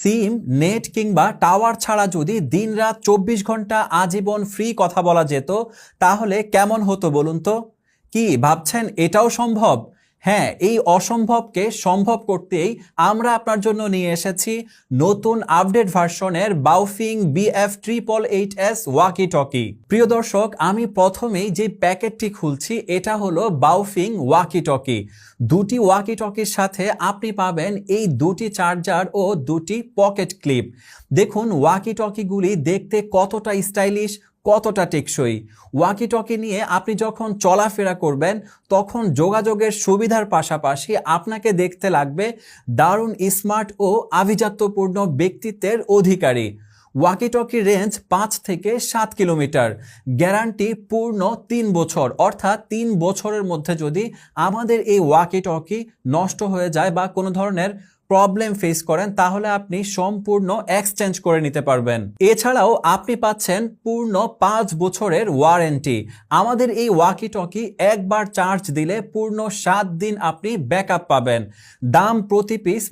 সিম, net কিংবা tower ছাড়া যদি দিনরাত চব্বিশ ঘণ্টা আজীবন ফ্রি কথা বলা যেত, তাহলে কেমন হতো বলুন তো? কি ভাবছেন এটাও সম্ভব? হ্যাঁ এই অসম্ভবকে সম্ভব করতেই আমরা আপনার জন্য নিয়ে এসেছি নতুন আপডেট ভার্সনের Baofeng BF triple eight S walkie talkie প্রিয় দর্শক, আমি প্রথমেই যে প্যাকেটটি খুলছি, এটা হলো বাউফিং ওয়াকি টকি দুটি ওয়াকি টকির সাথে আপনি পাবেন এই দুটি চার্জার ও দুটি পকেট ক্লিপ। দেখুন ওয়াকি টকিগুলি দেখতে কতটা স্টাইলিশ কতটা টেকসই? ওয়াকি টকি নিয়ে আপনি যখন চলাফেরা করবেন, তখন যোগাযোগের সুবিধার পাশাপাশি আপনাকে দেখতে লাগবে দারুণ স্মার্ট ও আভিজাত্যপূর্ণ ব্যক্তিত্বের অধিকারী। ওয়াকি টকি রেঞ্জ পাঁচ থেকে সাত কিলোমিটার। গ্যারান্টি পূর্ণ তিন বছর। অর্থাৎ তিন বছরের মধ্যে যদি আমাদের এই ওয়াকি টকি নষ্ট হয়ে যায় বা কোনো ধরনের প্রবলেম ফেস করেন, তাহলে আপনি সম্পূর্ণ এক্সচেঞ্জ করে নিতে পারবেন। এছাড়াও আপনি পাচ্ছেন পূর্ণ পাঁচ বছরের ওয়ারেন্টি আমাদের এই ওয়াকি টকি একবার চার্জ দিলে পূর্ণ সাত দিন আপনি ব্যাকআপ পাবেন। দাম প্রতি পিস